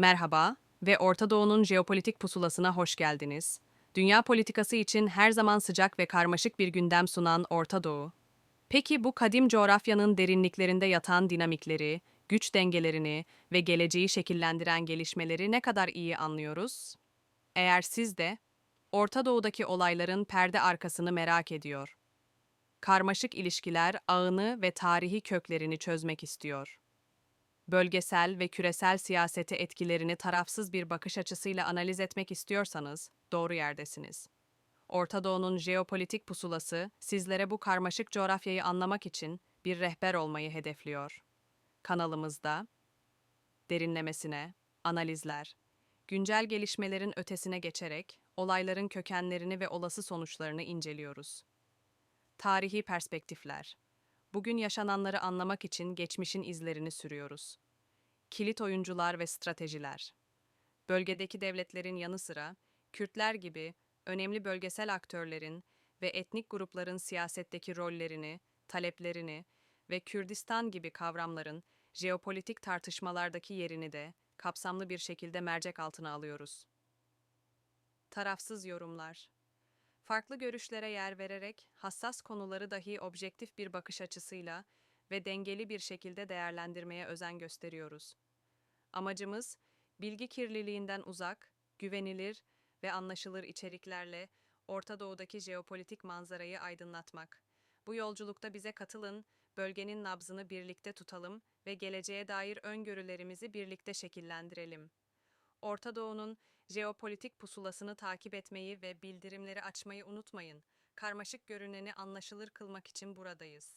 Merhaba ve Orta Doğu'nun jeopolitik pusulasına hoş geldiniz. Dünya politikası için her zaman sıcak ve karmaşık bir gündem sunan Orta Doğu. Peki bu kadim coğrafyanın derinliklerinde yatan dinamikleri, güç dengelerini ve geleceği şekillendiren gelişmeleri ne kadar iyi anlıyoruz? Eğer siz de Orta Doğu'daki olayların perde arkasını merak ediyor, karmaşık ilişkiler ağını ve tarihi köklerini çözmek istiyor bölgesel ve küresel siyasete etkilerini tarafsız bir bakış açısıyla analiz etmek istiyorsanız doğru yerdesiniz. Orta Doğu'nun jeopolitik pusulası sizlere bu karmaşık coğrafyayı anlamak için bir rehber olmayı hedefliyor. Kanalımızda derinlemesine analizler, güncel gelişmelerin ötesine geçerek olayların kökenlerini ve olası sonuçlarını inceliyoruz. Tarihi perspektifler Bugün yaşananları anlamak için geçmişin izlerini sürüyoruz. Kilit oyuncular ve stratejiler. Bölgedeki devletlerin yanı sıra Kürtler gibi önemli bölgesel aktörlerin ve etnik grupların siyasetteki rollerini, taleplerini ve Kürdistan gibi kavramların jeopolitik tartışmalardaki yerini de kapsamlı bir şekilde mercek altına alıyoruz. Tarafsız yorumlar farklı görüşlere yer vererek hassas konuları dahi objektif bir bakış açısıyla ve dengeli bir şekilde değerlendirmeye özen gösteriyoruz. Amacımız bilgi kirliliğinden uzak, güvenilir ve anlaşılır içeriklerle Orta Doğu'daki jeopolitik manzarayı aydınlatmak. Bu yolculukta bize katılın, bölgenin nabzını birlikte tutalım ve geleceğe dair öngörülerimizi birlikte şekillendirelim. Orta Doğu'nun jeopolitik pusulasını takip etmeyi ve bildirimleri açmayı unutmayın. Karmaşık görüneni anlaşılır kılmak için buradayız.